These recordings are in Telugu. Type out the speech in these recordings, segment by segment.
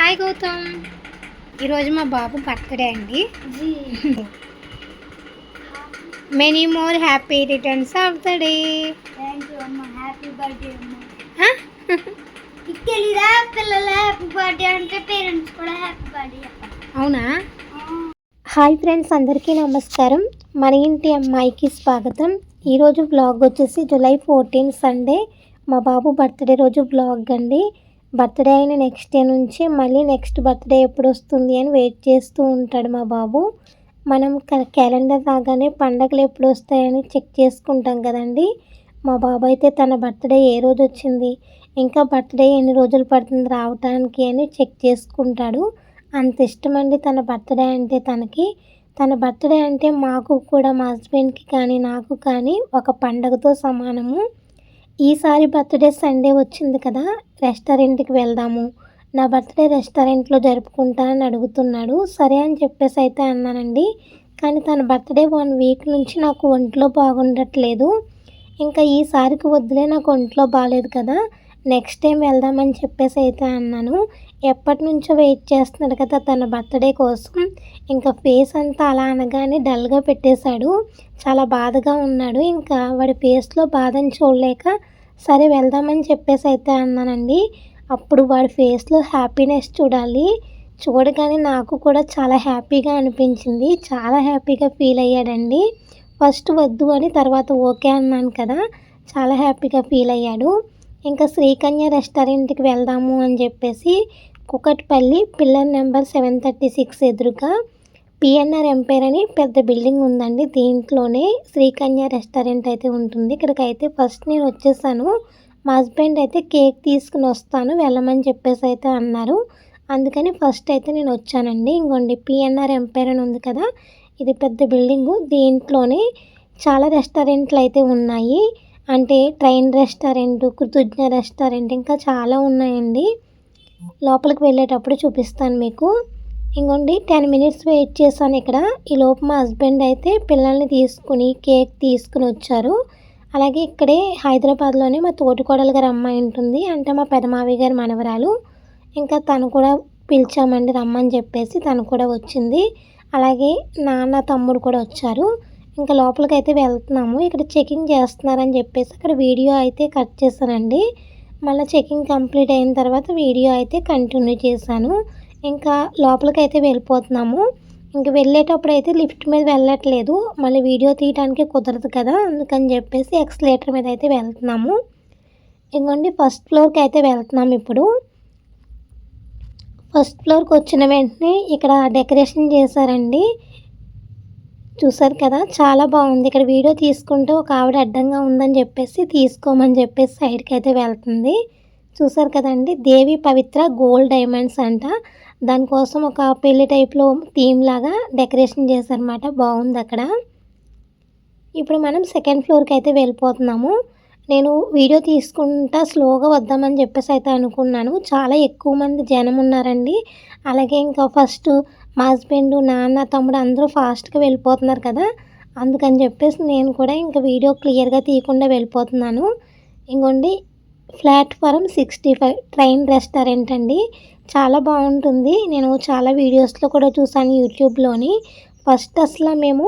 హాయ్ గౌతమ్. ఈరోజు మా బాబు బర్త్డే అండి. Many more happy returns of the day అవునా? హాయ్ ఫ్రెండ్స్ అందరికీ నమస్కారం. మన ఇంటి అమ్మాయికి స్వాగతం. ఈరోజు బ్లాగ్ వచ్చేసి జూలై ఫోర్టీన్ సండే మా బాబు బర్త్డే రోజు బ్లాగ్ అండి. బర్త్డే అయిన నెక్స్ట్ డే నుంచి మళ్ళీ నెక్స్ట్ బర్త్డే ఎప్పుడు వస్తుంది అని వెయిట్ చేస్తూ ఉంటాడు మా బాబు. మనం క్యాలెండర్ రాగానే పండగలు ఎప్పుడు వస్తాయని చెక్ చేసుకుంటాం కదండి. మా బాబు అయితే తన బర్త్డే ఏ రోజు వచ్చింది ఇంకా బర్త్డే ఎన్ని రోజులు పడుతుంది రావటానికి అని చెక్ చేసుకుంటాడు. అంత ఇష్టమండి తన బర్త్డే అంటే తనకి. తన బర్త్డే అంటే మాకు కూడా మా హస్బెండ్కి కానీ నాకు కానీ ఒక పండగతో సమానము. ఈసారి బర్త్డే సండే వచ్చింది కదా రెస్టారెంట్కి వెళ్దాము. నా బర్త్డే రెస్టారెంట్లో జరుపుకుంటానని అడుగుతున్నాడు. సరే అని చెప్పేసి అయితే అన్నానండి. కానీ తన బర్త్డే వన్ వీక్ నుంచి నాకు ఒంట్లో బాగుండట్లేదు. ఇంకా ఈసారికి వద్దులే నాకు ఒంట్లో బాగాలేదు కదా నెక్స్ట్ టైం వెళ్దామని చెప్పేసి అయితే అన్నాను. ఎప్పటి నుంచో వెయిట్ చేస్తున్నాడు కదా తన బర్త్డే కోసం. ఇంకా ఫేస్ అంతా అలా అనగానే డల్గా పెట్టేశాడు. చాలా బాధగా ఉన్నాడు. ఇంకా వాడి ఫేస్లో బాధని చూడలేక సరే వెళ్దామని చెప్పేసి అయితే అన్నానండి. అప్పుడు వాడి ఫేస్లో హ్యాపీనెస్ చూడాలి. చూడగానే నాకు కూడా చాలా హ్యాపీగా అనిపించింది. చాలా హ్యాపీగా ఫీల్ అయ్యాడండి. ఫస్ట్ వద్దు అని తర్వాత ఓకే అన్నాను కదా. చాలా హ్యాపీగా ఫీల్ అయ్యాడు. ఇంకా శ్రీకన్య రెస్టారెంట్కి వెళ్దాము అని చెప్పేసి Kukatpally pillar number seven thirty six ఎదురుగా పిఎన్ఆర్ ఎంపైర్ అని పెద్ద బిల్డింగ్ ఉందండి. దీంట్లోనే శ్రీకన్య రెస్టారెంట్ అయితే ఉంటుంది. ఇక్కడికి అయితే ఫస్ట్ నేను వచ్చేసాను. మా హస్బెండ్ అయితే కేక్ తీసుకుని వస్తాను వెళ్ళమని చెప్పేసి అయితే అన్నారు. అందుకని ఫస్ట్ అయితే నేను వచ్చానండి. ఇంకోండి పిఎన్ఆర్ ఎంపైర్ అని ఉంది కదా ఇది పెద్ద బిల్డింగు. దీంట్లోనే చాలా రెస్టారెంట్లు అయితే ఉన్నాయి. అంటే ట్రైన్ రెస్టారెంట్ కృతజ్ఞ రెస్టారెంట్ ఇంకా చాలా ఉన్నాయండి. లోపలికి వెళ్ళేటప్పుడు చూపిస్తాను మీకు. ఇంకోండి టెన్ మినిట్స్ వెయిట్ చేశాను ఇక్కడ. ఈ లోపు మా హస్బెండ్ అయితే పిల్లల్ని తీసుకుని కేక్ తీసుకుని వచ్చారు. అలాగే ఇక్కడే హైదరాబాద్లోనే మా తోటికోడలు గారు అమ్మాయి ఉంటుంది. అంటే మా పెదమావి గారి మనవరాలు. ఇంకా తను కూడా పిలిచామండి రమ్మని చెప్పేసి తను కూడా వచ్చింది. అలాగే నాన్న తమ్ముడు కూడా వచ్చారు. ఇంకా లోపలికి అయితే వెళ్తున్నాము. ఇక్కడ చెకింగ్ చేస్తున్నారని చెప్పేసి అక్కడ వీడియో అయితే కట్ చేశానండి. మళ్ళీ చెకింగ్ కంప్లీట్ అయిన తర్వాత వీడియో అయితే కంటిన్యూ చేశాను. ఇంకా లోపలికైతే వెళ్ళిపోతున్నాము. ఇంకా వెళ్ళేటప్పుడు అయితే లిఫ్ట్ మీద వెళ్ళట్లేదు. మళ్ళీ వీడియో తీయడానికి కుదరదు కదా అందుకని చెప్పేసి ఎక్స్లేటర్ మీద అయితే వెళ్తున్నాము. ఇంకోండి ఫస్ట్ ఫ్లోర్కి అయితే వెళ్తున్నాము ఇప్పుడు. ఫస్ట్ ఫ్లోర్కి వచ్చిన వెంటనే ఇక్కడ డెకరేషన్ చేశారండి. చూసారు కదా? చాలా బాగుంది. ఇక్కడ వీడియో తీసుకుంటే ఒక ఆవిడ అడ్డంగా ఉందని చెప్పేసి తీసుకోమని చెప్పేసి సైడ్కి అయితే వెళ్తుంది. చూసారు కదండి? దేవి పవిత్ర గోల్డ్ డైమండ్స్ అంట. దానికోసం ఒక పెళ్ళి టైప్లో థీమ్ లాగా డెకరేషన్ చేశారన్నమాట. బాగుంది అక్కడ. ఇప్పుడు మనం సెకండ్ ఫ్లోర్కి అయితే వెళ్ళిపోతున్నాము. నేను వీడియో తీసుకుంటా స్లోగా వద్దామని చెప్పేసి అయితే అనుకున్నాను. చాలా ఎక్కువ మంది జనం ఉన్నారండి. అలాగే ఇంకా ఫస్ట్ మా హస్బెండ్ నాన్న తమ్ముడు అందరూ ఫాస్ట్గా వెళ్ళిపోతున్నారు కదా. అందుకని చెప్పేసి నేను కూడా ఇంకా వీడియో క్లియర్గా తీయకుండా వెళ్ళిపోతున్నాను. ఇంకోండి platform sixty five train restaurant అండి. చాలా బాగుంటుంది. నేను చాలా వీడియోస్లో కూడా చూసాను యూట్యూబ్లోని. ఫస్ట్ అసలు మేము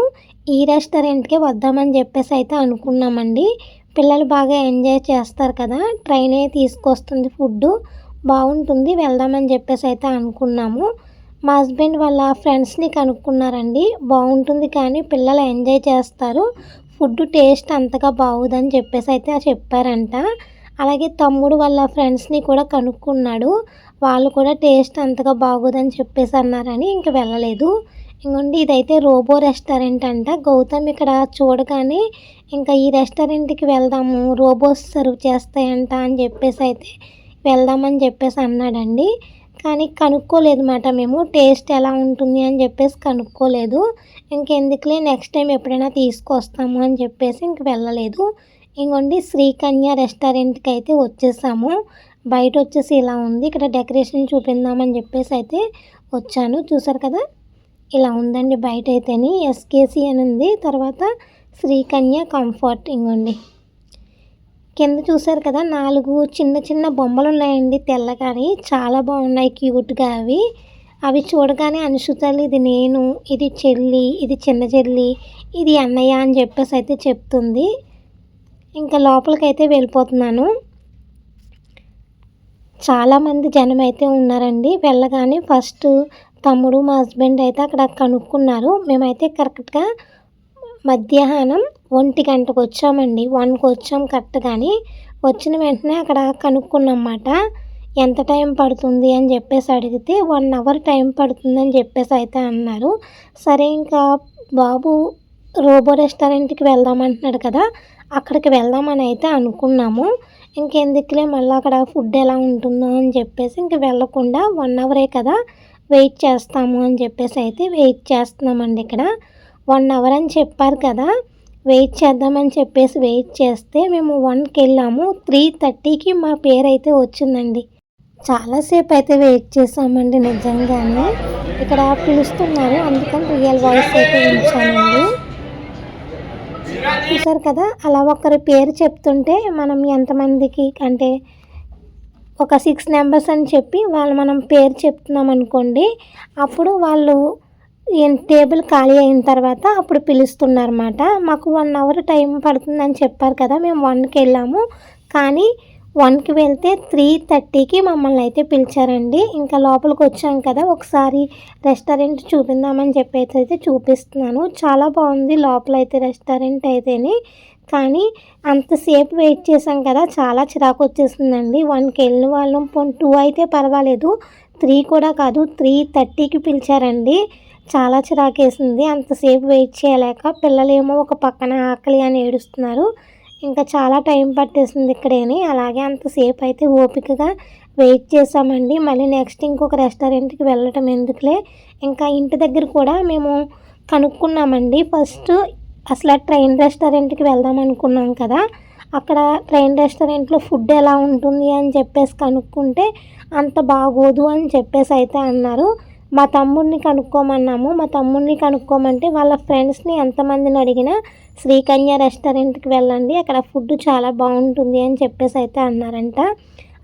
ఈ రెస్టారెంట్కే వద్దామని చెప్పేసి అయితే అనుకున్నామండి. పిల్లలు బాగా ఎంజాయ్ చేస్తారు కదా. ట్రైనే తీసుకొస్తుంది ఫుడ్ బాగుంటుంది వెళ్దామని చెప్పేసి అయితే అనుకున్నాము. మా హస్బెండ్ వాళ్ళ ఫ్రెండ్స్ని కనుక్కున్నారండి. బాగుంటుంది కానీ పిల్లలు ఎంజాయ్ చేస్తారు. ఫుడ్ టేస్ట్ అంతగా బాగుందని చెప్పేసి అయితే చెప్పారంట. అలాగే తమ్ముడు వాళ్ళ ఫ్రెండ్స్ని కూడా కనుక్కున్నాడు. వాళ్ళు కూడా టేస్ట్ అంతగా బాగోదని చెప్పేసి అన్నారని ఇంక వెళ్ళలేదు. ఇంకోండి ఇదైతే రోబో రెస్టారెంట్ అంట. గౌతమ్ ఇక్కడ చూడగానే ఇంకా ఈ రెస్టారెంట్కి వెళ్దాము రోబోస్ సర్వ్ చేస్తాయంట అని చెప్పేసి అయితే వెళ్దామని చెప్పేసి అన్నాడండి. కానీ కనుక్కోలేదు మాట మేము. టేస్ట్ ఎలా ఉంటుంది అని చెప్పేసి కనుక్కోలేదు. ఇంకెందుకులే నెక్స్ట్ టైం ఎప్పుడైనా తీసుకొస్తాము అని చెప్పేసి ఇంక వెళ్ళలేదు. ఇంకోండి శ్రీకన్య రెస్టారెంట్కి అయితే వచ్చేసాము. బయట వచ్చేసి ఇలా ఉంది. ఇక్కడ డెకరేషన్ చూపిందామని చెప్పేసి అయితే వచ్చాను. చూసారు కదా? ఇలా ఉందండి బయట అయితేని ఎస్కేసీ అని ఉంది. తర్వాత శ్రీకన్య కంఫర్ట్ ఇంకోండి కింద చూసారు కదా నాలుగు చిన్న చిన్న బొమ్మలు ఉన్నాయండి తెల్లగాని చాలా బాగున్నాయి క్యూట్గా అవి. అవి చూడగానే అనుషుతలు ఇది నేను ఇది చెల్లి ఇది చిన్న చెల్లి ఇది అన్నయ్య అని చెప్పేసి అయితే చెప్తుంది. ఇంకా లోపలికి అయితే వెళ్ళిపోతున్నాను. చాలామంది జనం అయితే ఉన్నారండి. వెళ్ళగానే ఫస్ట్ తమ్ముడు మా హస్బెండ్ అయితే అక్కడ కనుక్కున్నారు. మేమైతే కరెక్ట్గా మధ్యాహ్నం ఒంటి గంటకు వచ్చామండి. వన్కి వచ్చాం కరెక్ట్గాని వచ్చిన వెంటనే అక్కడ కనుక్కున్నమాట. ఎంత టైం పడుతుంది అని చెప్పేసి అడిగితే వన్ అవర్ టైం పడుతుందని చెప్పేసి అయితే అన్నారు. సరే ఇంకా బాబు రోబో రెస్టారెంట్కి వెళ్దామంటున్నాడు కదా అక్కడికి వెళ్దామని అయితే అనుకున్నాము. ఇంకెందుకులే మళ్ళీ అక్కడ ఫుడ్ ఎలా ఉంటుందో అని చెప్పేసి ఇంక వెళ్ళకుండా వన్ అవరే కదా వెయిట్ చేస్తాము అని చెప్పేసి అయితే వెయిట్ చేస్తున్నామండి ఇక్కడ. వన్ అవర్ అని చెప్పారు కదా. వెయిట్ చేద్దామని చెప్పేసి వెయిట్ చేస్తే మేము వన్కి వెళ్ళాము. త్రీ థర్టీకి మా పేరు అయితే వచ్చిందండి. చాలాసేపు అయితే వెయిట్ చేసామండి నిజంగానే. ఇక్కడ పిలుస్తున్నారు అందుకని రియల్ వాయిస్ అయితే ఉంచానండి చూసారు కదా అలా ఒకరి పేరు చెప్తుంటే మనం ఎంతమందికి అంటే ఒక సిక్స్ నెంబర్స్ అని చెప్పి వాళ్ళు మనం పేరు చెప్తున్నాం అనుకోండి అప్పుడు వాళ్ళు టేబుల్ ఖాళీ అయిన తర్వాత అప్పుడు పిలుస్తున్నారన్నమాట. మాకు వన్ అవర్ టైం పడుతుందని చెప్పారు కదా మేము వన్కి వెళ్ళాము. కానీ వన్కి వెళ్తే త్రీ థర్టీకి మమ్మల్ని అయితే పిలిచారండి. ఇంకా లోపలికి వచ్చాం కదా ఒకసారి రెస్టారెంట్ చూపిందామని చెప్పేసి అయితే చూపిస్తున్నాను. చాలా బాగుంది లోపల అయితే రెస్టారెంట్ అయితేనే. కానీ అంతసేపు వెయిట్ చేసాం కదా చాలా చిరాకు వచ్చేసిందండి. వన్కి వెళ్ళిన వాళ్ళం టూ అయితే పర్వాలేదు. త్రీ కూడా కాదు త్రీ థర్టీకి పిలిచారండి. చాలా చిరాకేసింది. అంతసేపు వెయిట్ చేయలేక పిల్లలేమో ఒక పక్కన ఆకలి అని ఏడుస్తున్నారు. ఇంకా చాలా టైం పట్టేసింది ఇక్కడేని. అలాగే అంతసేపు అయితే ఓపికగా వెయిట్ చేసామండి మళ్ళీ నెక్స్ట్ ఇంకొక రెస్టారెంట్కి వెళ్ళటం ఎందుకులే? ఇంకా ఇంటి దగ్గర కూడా మేము కనుక్కున్నామండి. ఫస్ట్ అసలు ట్రైన్ రెస్టారెంట్కి వెళ్దాం అనుకున్నాం కదా. అక్కడ ట్రైన్ రెస్టారెంట్లో ఫుడ్ ఎలా ఉంటుంది అని చెప్పేసి కనుక్కుంటే అంత బాగోదు అని చెప్పేసి అయితే అన్నారు. మా తమ్ముడిని కనుక్కోమన్నాము. మా తమ్ముడిని కనుక్కోమంటే వాళ్ళ ఫ్రెండ్స్ని ఎంతమందిని అడిగినా శ్రీకన్య రెస్టారెంట్కి వెళ్ళండి అక్కడ ఫుడ్ చాలా బాగుంటుంది అని చెప్పేసి అయితే అన్నారంట.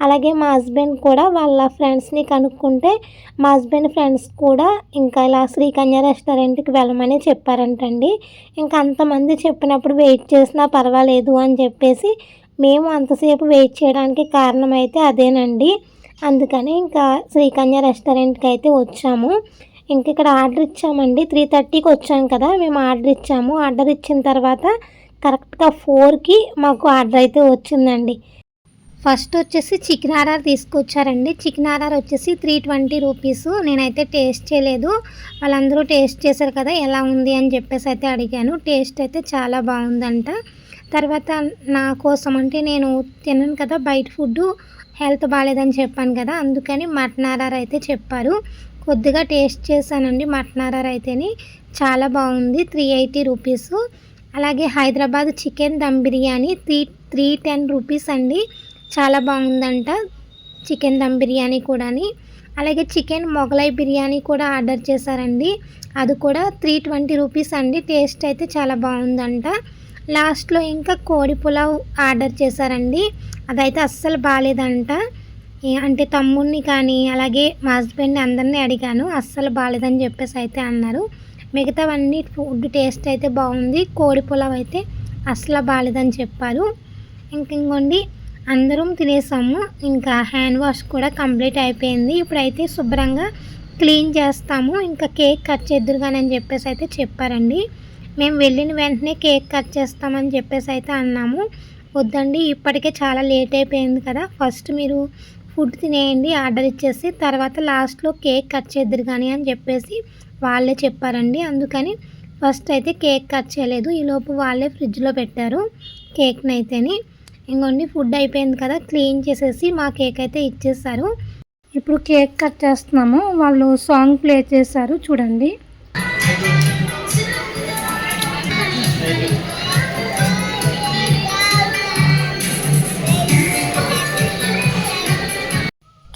అలాగే మా హస్బెండ్ కూడా వాళ్ళ ఫ్రెండ్స్ని కనుక్కుంటే మా హస్బెండ్ ఫ్రెండ్స్ కూడా ఇంకా ఇలా శ్రీకన్య రెస్టారెంట్కి వెళ్ళమని చెప్పారంటండి. ఇంకా అంతమంది చెప్పినప్పుడు వెయిట్ చేసినా పర్వాలేదు అని చెప్పేసి మేము అంతసేపు వెయిట్ చేయడానికి కారణం అయితే అదేనండి. అందుకని ఇంకా శ్రీకన్య రెస్టారెంట్కి అయితే వచ్చాము. ఇంక ఇక్కడ ఆర్డర్ ఇచ్చామండి. త్రీ థర్టీకి వచ్చాం కదా మేము ఆర్డర్ ఇచ్చాము. ఆర్డర్ ఇచ్చిన తర్వాత కరెక్ట్గా ఫోర్కి మాకు ఆర్డర్ అయితే వచ్చిందండి. ఫస్ట్ వచ్చేసి చికెన్ ఆర్ఆర్ తీసుకొచ్చారండి. చికెన్ ఆర్ఆర్ వచ్చేసి త్రీ ట్వంటీ రూపీస్. నేనైతే టేస్ట్ చేయలేదు. వాళ్ళందరూ టేస్ట్ చేశారు కదా ఎలా ఉంది అని చెప్పేసి అయితే అడిగాను. టేస్ట్ అయితే చాలా బాగుందంట. తర్వాత నా కోసం అంటే నేను తినను కదా బయట ఫుడ్ హెల్త్ బాగాలేదని చెప్పాను కదా అందుకని మటన్ ఆర్ఆర్ అయితే చెప్పారు. కొద్దిగా టేస్ట్ చేశానండి మటన్ ఆర్ఆర్ అయితేని. చాలా బాగుంది త్రీ ఎయిటీ రూపీస్ అలాగే Hyderabad chicken dum biryani three three ten rupees అండి. చాలా బాగుందంట చికెన్ దమ్ బిర్యానీ కూడాని. అలాగే చికెన్ మొగలై బిర్యానీ కూడా ఆర్డర్ చేశారండి. అది కూడా త్రీ ట్వంటీ రూపీస్ అండి. టేస్ట్ అయితే చాలా బాగుందంట. లాస్ట్లో ఇంకా కోడి పులావ్ ఆర్డర్ చేశారండి. అదైతే అస్సలు బాగాలేదంట అంటే తమ్ముడిని కానీ అలాగే మా హస్బెండ్ అందరినీ అడిగాను. అస్సలు బాగాలేదని చెప్పేసి అయితే అన్నారు. మిగతావన్నీ ఫుడ్ టేస్ట్ అయితే బాగుంది. కోడి పులావ్ అయితే అస్సలు బాగాలేదని చెప్పారు. ఇంక ఇంకోండి అందరం తినేసాము. ఇంకా హ్యాండ్ వాష్ కూడా కంప్లీట్ అయిపోయింది. ఇప్పుడైతే శుభ్రంగా క్లీన్ చేస్తాము. ఇంకా కేక్ కట్ చేద్దురుగాని అని చెప్పేసి అయితే చెప్పారండి. మేము వెళ్ళిన వెంటనే కేక్ కట్ చేస్తామని చెప్పేసి అయితే అన్నాము. వద్దండి ఇప్పటికే చాలా లేట్ అయిపోయింది కదా. ఫస్ట్ మీరు ఫుడ్ తినేయండి ఆర్డర్ ఇచ్చేసి తర్వాత లాస్ట్లో కేక్ కట్ చేద్దరు కానీ అని చెప్పేసి వాళ్ళే చెప్పారండి. అందుకని ఫస్ట్ అయితే కేక్ కట్ చేయలేదు. ఈలోపు వాళ్ళే ఫ్రిడ్జ్లో పెట్టారు కేక్ని అయితేని ఇంకోండి ఫుడ్ అయిపోయింది కదా క్లీన్ చేసేసి మా కేక్ అయితే ఇచ్చేసారు. ఇప్పుడు కేక్ కట్ చేస్తున్నాము. వాళ్ళు సాంగ్ ప్లే చేశారు చూడండి.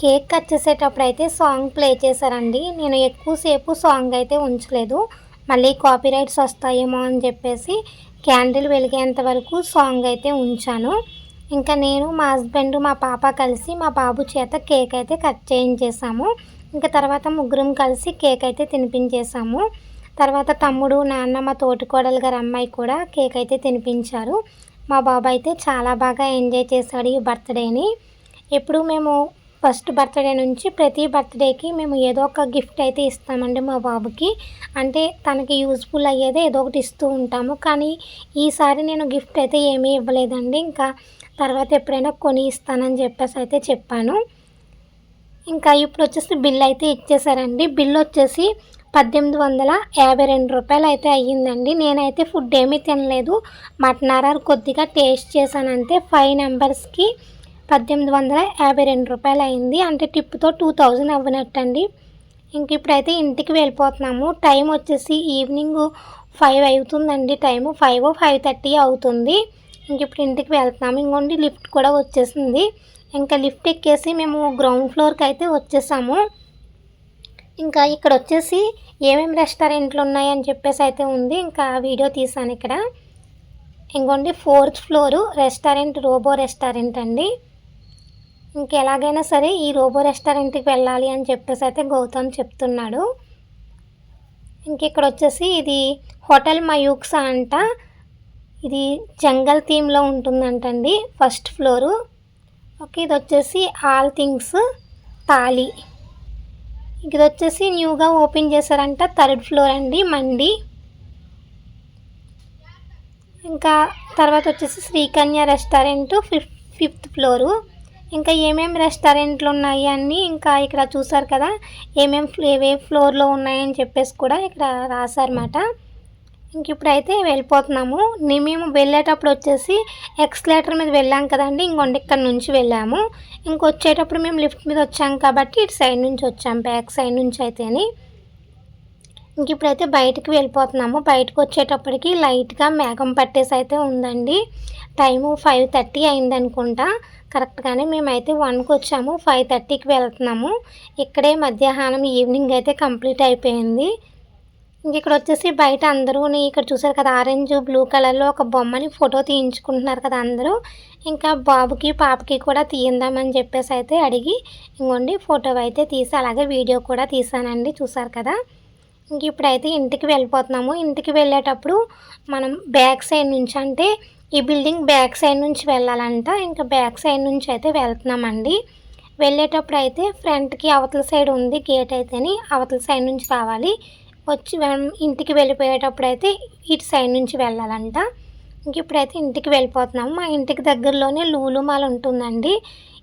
కేక్ కట్ చేసేటప్పుడు అయితే సాంగ్ ప్లే చేశారండి. నేను ఎక్కువసేపు సాంగ్ అయితే ఉంచలేదు. మళ్ళీ కాపీ రైట్స్ వస్తాయేమో అని చెప్పేసి క్యాండిల్ వెలిగేంత వరకు సాంగ్ అయితే ఉంచాను. ఇంకా నేను మా హస్బెండ్ మా పాప కలిసి మా బాబు చేత కేక్ అయితే కట్ చేయించేసాము. ఇంకా తర్వాత ముగ్గురం కలిసి కేక్ అయితే తినిపించేసాము. తర్వాత తమ్ముడు నాన్న మా తోటికోడలు గారు అమ్మాయి కూడా కేక్ అయితే తినిపించారు. మా బాబు అయితే చాలా బాగా ఎంజాయ్ చేశాడు ఈ బర్త్డేని. ఎప్పుడు మేము ఫస్ట్ బర్త్డే నుంచి ప్రతి బర్త్డేకి మేము ఏదో ఒక గిఫ్ట్ అయితే ఇస్తామండి మా బాబుకి. అంటే తనకి యూజ్ఫుల్ అయ్యేదే ఏదో ఒకటి ఇస్తూ ఉంటాము. కానీ ఈసారి నేను గిఫ్ట్ అయితే ఏమీ ఇవ్వలేదండి. ఇంకా తర్వాత ఎప్పుడైనా కొని ఇస్తానని చెప్పేసి అయితే చెప్పాను. ఇంకా ఇప్పుడు వచ్చేసి బిల్ అయితే ఇచ్చేసారండి. బిల్ వచ్చేసి పద్దెనిమిది వందల యాభై రెండు రూపాయలు అయితే అయ్యిందండి. నేనైతే ఫుడ్ ఏమీ తినలేదు. మటన్ ఆర్ఆర్ కొద్దిగా టేస్ట్ చేశానంతే ఫైవ్ నెంబర్స్కి పద్దెనిమిది వందల యాభై రెండు రూపాయలు అయింది అంటే టిప్తో టూ థౌజండ్ అవ్వనట్టండి. ఇంక ఇప్పుడైతే ఇంటికి వెళ్ళిపోతున్నాము. టైం వచ్చేసి ఈవినింగ్ ఫైవ్ అవుతుందండి టైము. ఫైవ్ ఫైవ్ థర్టీ అవుతుంది. ఇంక ఇప్పుడు ఇంటికి వెళ్తున్నాము. ఇంకోండి లిఫ్ట్ కూడా వచ్చేసింది. ఇంకా లిఫ్ట్ ఎక్కేసి మేము గ్రౌండ్ ఫ్లోర్కి అయితే వచ్చేసాము. ఇంకా ఇక్కడ వచ్చేసి ఏమేమి రెస్టారెంట్లు ఉన్నాయని చెప్పేసి అయితే ఉంది. ఇంకా వీడియో తీసాను ఇక్కడ. ఇంకోండి fourth floor restaurant robo restaurant అండి. ఇంకెలాగైనా సరే ఈ రోబో రెస్టారెంట్కి వెళ్ళాలి అని చెప్పేసి అయితే గౌతమ్ చెప్తున్నాడు. ఇంక ఇక్కడ వచ్చేసి ఇది హోటల్ మయూక్సా అంట. ఇది జంగల్ థీమ్లో ఉంటుందంటండి ఫస్ట్ ఫ్లోరు. ఓకే ఇది వచ్చేసి ఆల్ థింగ్స్ తాలి ఇది వచ్చేసి న్యూగా ఓపెన్ చేశారంట థర్డ్ ఫ్లోర్ అండి మండి. ఇంకా తర్వాత వచ్చేసి Srikanya restaurant fif fifth floor. ఇంకా ఏమేమి రెస్టారెంట్లు ఉన్నాయి అన్నీ ఇంకా ఇక్కడ చూసారు కదా. ఏమేమి ఏవే ఫ్లోర్లో ఉన్నాయని చెప్పేసి కూడా ఇక్కడ రాశారన్నమాట. ఇంక ఇప్పుడైతే వెళ్ళిపోతున్నాము. మేము వెళ్ళేటప్పుడు వచ్చేసి ఎక్స్లేటర్ మీద వెళ్ళాం కదండి. ఇంకొండి ఇక్కడ నుంచి వెళ్ళాము. ఇంకొచ్చేటప్పుడు మేము లిఫ్ట్ మీద వచ్చాం కాబట్టి ఇటు సైడ్ నుంచి వచ్చాం. బ్యాక్ సైడ్ నుంచి అయితేని. ఇంక ఇప్పుడైతే బయటకు వెళ్ళిపోతున్నాము. బయటకు వచ్చేటప్పటికి లైట్గా మేఘం పట్టేసి అయితే ఉందండి. టైము ఫైవ్ థర్టీ అయింది అనుకుంటా కరెక్ట్గానే మేమైతే వన్కి వచ్చాము ఫైవ్ థర్టీకి వెళ్తున్నాము. ఇక్కడే మధ్యాహ్నం ఈవినింగ్ అయితే కంప్లీట్ అయిపోయింది. ఇంక ఇక్కడ వచ్చేసి బయట అందరూ ఇక్కడ చూసారు కదా ఆరెంజ్ బ్లూ కలర్లో ఒక బొమ్మని ఫోటో తీయించుకుంటున్నారు కదా అందరూ. ఇంకా బాబుకి పాపకి కూడా తీయిందామని చెప్పేసి అయితే అడిగి ఇంకోండి ఫోటో అయితే తీసి అలాగే వీడియో కూడా తీసానండి చూసారు కదా. ఇంక ఇప్పుడైతే ఇంటికి వెళ్ళిపోతున్నాము. ఇంటికి వెళ్ళేటప్పుడు మనం బ్యాక్ సైడ్ నుంచి అంటే ఈ బిల్డింగ్ బ్యాక్ సైడ్ నుంచి వెళ్ళాలంట. ఇంకా బ్యాక్ సైడ్ నుంచి అయితే వెళ్తున్నామండి. వెళ్ళేటప్పుడు అయితే ఫ్రంట్కి అవతల సైడ్ ఉంది గేట్ అయితేని అవతల సైడ్ నుంచి రావాలి. వచ్చి ఇంటికి వెళ్ళిపోయేటప్పుడు అయితే ఇటు సైడ్ నుంచి వెళ్ళాలంట. ఇంక ఇప్పుడైతే ఇంటికి వెళ్ళిపోతున్నాము. మా ఇంటికి దగ్గరలోనే లూలు మాల్ ఉంటుందండి.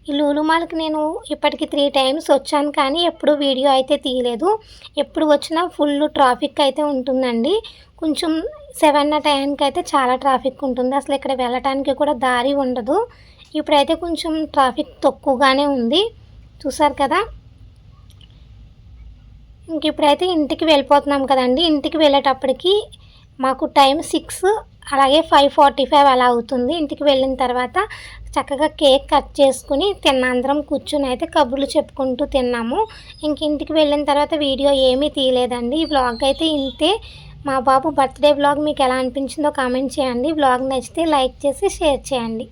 ఈ లూలు మాల్కి నేను ఇప్పటికి త్రీ టైమ్స్ వచ్చాను కానీ ఎప్పుడు వీడియో అయితే తీయలేదు. ఎప్పుడు వచ్చినా ఫుల్ ట్రాఫిక్ అయితే ఉంటుందండి. కొంచెం సెవెన్ టైంకి అయితే చాలా ట్రాఫిక్ ఉంటుంది. అసలు ఇక్కడ వెళ్ళటానికి కూడా దారి ఉండదు. ఇప్పుడైతే కొంచెం ట్రాఫిక్ తక్కువగానే ఉంది. చూసారు కదా? ఇంక ఇప్పుడైతే ఇంటికి వెళ్ళిపోతున్నాం కదండి. ఇంటికి వెళ్ళేటప్పటికి మాకు టైం సిక్స్ అలాగే ఫైవ్ ఫార్టీ ఫైవ్ అలా అవుతుంది. ఇంటికి వెళ్ళిన తర్వాత చక్కగా కేక్ కట్ చేసుకుని తిన్న అందరం కూర్చుని అయితే కబుర్లు చెప్పుకుంటూ తిన్నాము. ఇంక ఇంటికి వెళ్ళిన తర్వాత వీడియో ఏమీ తీయలేదండి. ఈ వ్లాగ్ అయితే ఇంతే. మా బాబు బర్త్డే వ్లాగ్ మీకు ఎలా అనిపించిందో కామెంట్ చేయండి. బ్లాగ్ నచ్చితే లైక్ చేసి షేర్ చేయండి.